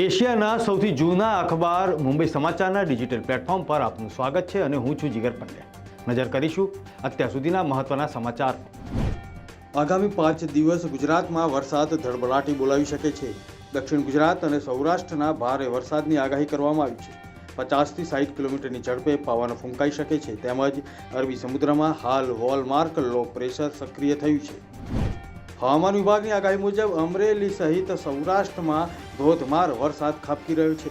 એશિયાના સૌથી જૂના અખબાર મુંબઈ સમાચારના ડિજિટલ પ્લેટફોર્મ પર આપનું સ્વાગત છે અને હું છું જીગર પંડ્યા નજર કરીશું અત્યાર સુધીના મહત્વના સમાચાર. આગામી પાંચ દિવસ ગુજરાતમાં વરસાદ ધડબડાટી બોલાવી શકે છે. દક્ષિણ ગુજરાત અને સૌરાષ્ટ્રના ભારે વરસાદની આગાહી કરવામાં આવી છે. પચાસથી સાઠ કિલોમીટરની ઝડપે પવન ફૂંકાઈ શકે છે. તેમજ અરબી સમુદ્રમાં હાલ વોલમાર્ક લો પ્રેશર સક્રિય થયું છે. હવામાન વિભાગની આગાહી મુજબ અમરેલી સહિત સૌરાષ્ટ્રમાં ધોધમાર વરસાદ ખાબકી રહ્યો છે.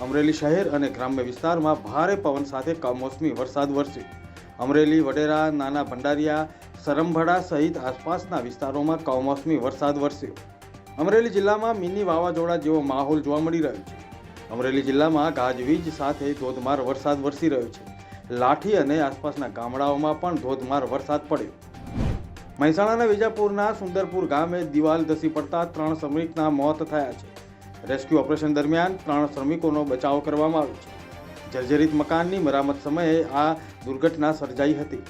અમરેલી શહેર અને ગ્રામ્ય વિસ્તારમાં ભારે પવન સાથે કમોસમી વરસાદ વરસ્યો. અમરેલી, વડેરા, નાના ભંડારિયા સરમભડા સહિત આસપાસના વિસ્તારોમાં કમોસમી વરસાદ વરસ્યો. અમરેલી જિલ્લામાં મિની વાવાઝોડા જેવો માહોલ જોવા મળી રહ્યો છે. અમરેલી જિલ્લામાં ગાજવીજ સાથે ધોધમાર વરસાદ વરસી રહ્યો છે. લાઠી અને આસપાસના ગામડાઓમાં પણ ધોધમાર વરસાદ પડ્યો. મહેસાણાના વિજાપુરના સુંદરપુર ગામે દિવાલ ધસી પડતા ત્રણ શ્રમિકના મોત થયા છે. રેસ્ક્યુ ઓપરેશન દરમિયાન ત્રણ શ્રમિકોનો બચાવ કરવામાં આવ્યો છે. જર્જરિત મકાનની મરામત સમયે આ દુર્ઘટના સર્જાઈ હતી.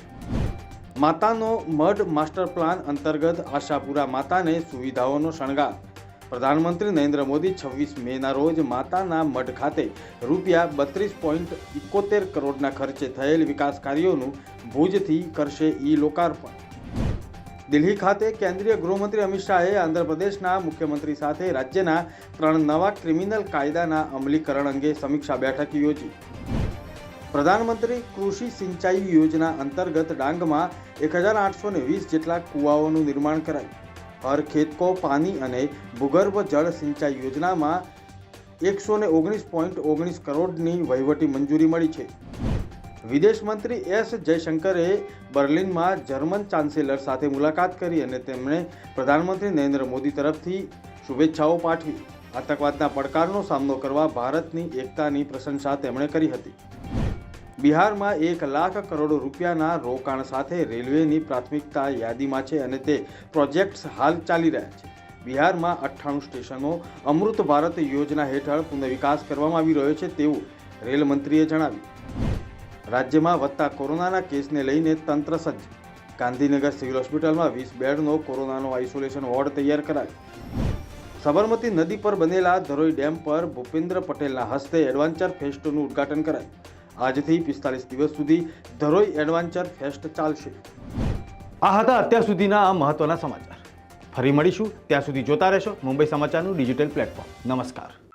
માતાનો મઢ માસ્ટર પ્લાન અંતર્ગત આશાપુરા માતાને સુવિધાઓનો શણગાર. પ્રધાનમંત્રી નરેન્દ્ર મોદી છવ્વીસ મેના રોજ માતાના મઢ ખાતે રૂપિયા બત્રીસ પોઈન્ટ ઇકોતેર કરોડના ખર્ચે થયેલ વિકાસ કાર્યોનું ભુજથી કરશે ઈ લોકાર્પણ. દિલ્હી ખાતે કેન્દ્રીય ગૃહમંત્રી અમિત શાહે આંધ્રપ્રદેશના મુખ્યમંત્રી સાથે રાજ્યના ત્રણ નવા ક્રિમિનલ કાયદાના અમલીકરણ અંગે સમીક્ષા બેઠક યોજી. પ્રધાનમંત્રી કૃષિ સિંચાઈ યોજના અંતર્ગત ડાંગમાં એક હજાર આઠસો ને વીસ જેટલા કૂવાઓનું નિર્માણ કરાયું. હર ખેતકો પાણી અને ભૂગર્ભ જળ સિંચાઈ યોજનામાં એકસો ઓગણીસ પોઈન્ટ ઓગણીસ કરોડની વહીવટી મંજૂરી મળી છે. વિદેશ મંત્રી એસ જયશંકરે બર્લિનમાં જર્મન ચાન્સેલર સાથે મુલાકાત કરી અને તેમણે પ્રધાનમંત્રી નરેન્દ્ર મોદી તરફથી શુભેચ્છાઓ પાઠવી. આતંકવાદના પડકારનો સામનો કરવા ભારતની એકતાની પ્રશંસા તેમણે કરી હતી. બિહારમાં એક લાખ કરોડ રૂપિયાના રોકાણ સાથે રેલવેની પ્રાથમિકતા યાદીમાં છે અને તે પ્રોજેક્ટ્સ હાલ ચાલી રહ્યા છે. બિહારમાં અઠ્ઠાણું સ્ટેશનો અમૃત ભારત યોજના હેઠળ પુનઃવિકાસ કરવામાં આવી રહ્યો છે તેવું રેલ મંત્રીએ જણાવ્યું. રાજ્યમાં વધતા કોરોનાના કેસને લઈને તંત્ર સજ્જ. ગાંધીનગર સિવિલ હોસ્પિટલમાં વીસ બેડનો કોરોનાનો આઇસોલેશન વોર્ડ તૈયાર કરાયો. સબરમતી નદી પર બનેલા ધરોઈ ડેમ પર ભૂપેન્દ્ર પટેલના હસ્તે એડવાન્ચર ફેસ્ટનું ઉદ્ઘાટન કરાયું. આજથી પિસ્તાલીસ દિવસ સુધી ધરોઈ એડવાન્ચર ફેસ્ટ ચાલશે. આ હતા અત્યાર સુધીના આ મહત્વના સમાચાર. ફરી મળીશું. ત્યાં સુધી જોતા રહેશો મુંબઈ સમાચારનું ડિજિટલ પ્લેટફોર્મ. નમસ્કાર.